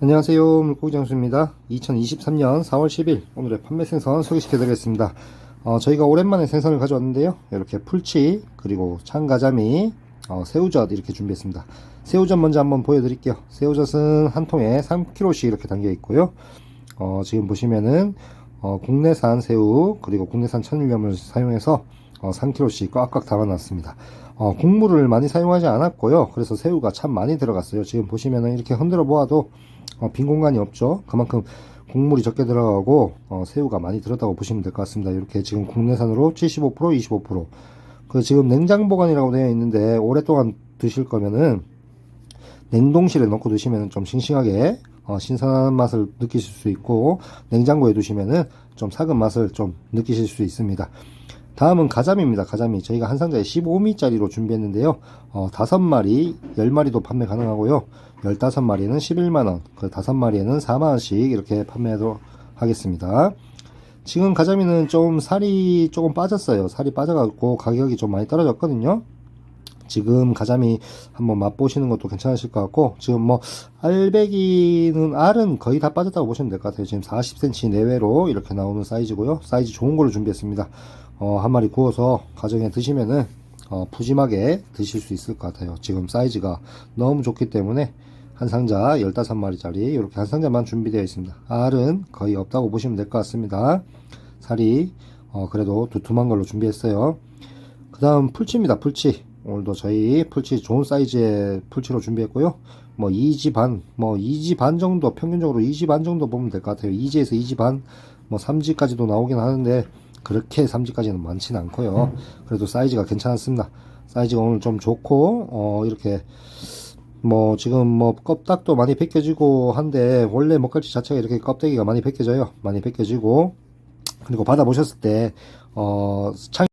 안녕하세요. 물고기 장수입니다. 2023년 4월 10일 오늘의 판매 생선 소개시켜 드리겠습니다. 어, 저희가 오랜만에 생선을 가져왔는데요. 이렇게 풀치 그리고 창가자미 어, 새우젓 이렇게 준비했습니다. 새우젓 먼저 한번 보여드릴게요. 새우젓은 한 통에 3kg씩 이렇게 담겨 있고요. 어, 지금 보시면은 어, 국내산 새우 그리고 국내산 천일염을 사용해서 어, 3kg씩 꽉꽉 담아놨습니다. 어, 국물을 많이 사용하지 않았고요. 그래서 새우가 참 많이 들어갔어요. 지금 보시면은 이렇게 흔들어 보아도 어, 빈 공간이 없죠. 그만큼 국물이 적게 들어가고 어, 새우가 많이 들었다고 보시면 될 것 같습니다. 이렇게 지금 국내산으로 75% 25%. 그 지금 냉장 보관이라고 되어 있는데 오랫동안 드실 거면은 냉동실에 넣고 드시면 좀 싱싱하게 어, 신선한 맛을 느끼실 수 있고 냉장고에 두시면은 좀 삭은 맛을 좀 느끼실 수 있습니다. 다음은 가자미입니다. 가자미 저희가 한 상자에 15미짜리로 준비했는데요. 어, 5마리, 10마리도 판매 가능하고요. 15마리는 11만원, 그 5마리에는 4만원씩 이렇게 판매하도록 하겠습니다. 지금 가자미는 좀 살이 조금 빠졌어요. 살이 빠져갖고 가격이 좀 많이 떨어졌거든요. 지금 가자미 한번 맛보시는 것도 괜찮으실 것 같고 지금 뭐 알배기는 알은 거의 다 빠졌다고 보시면 될 것 같아요. 지금 40cm 내외로 이렇게 나오는 사이즈고요. 사이즈 좋은 걸로 준비했습니다. 어, 한 마리 구워서 가정에 드시면은 어, 푸짐하게 드실 수 있을 것 같아요. 지금 사이즈가 너무 좋기 때문에 한 상자 15마리짜리 이렇게 한 상자만 준비되어 있습니다. 알은 거의 없다고 보시면 될 것 같습니다. 살이 어, 그래도 두툼한 걸로 준비했어요. 그 다음 풀치입니다 풀치 오늘도 저희 풀치 좋은 사이즈의 풀치로 준비했고요. 뭐 2지 반, 뭐 2지 반 정도 평균적으로 2지 반 정도 보면 될 것 같아요. 2지에서 2지 반, 뭐 3지까지도 나오긴 하는데 그렇게 3지까지는 많지는 않고요. 그래도 사이즈가 괜찮습니다. 사이즈가 오늘 좀 좋고 어 이렇게 뭐 지금 뭐 껍닥도 많이 벗겨지고 한데 원래 먹갈치 자체가 이렇게 껍데기가 많이 벗겨져요. 많이 벗겨지고 그리고 받아 보셨을 때어 창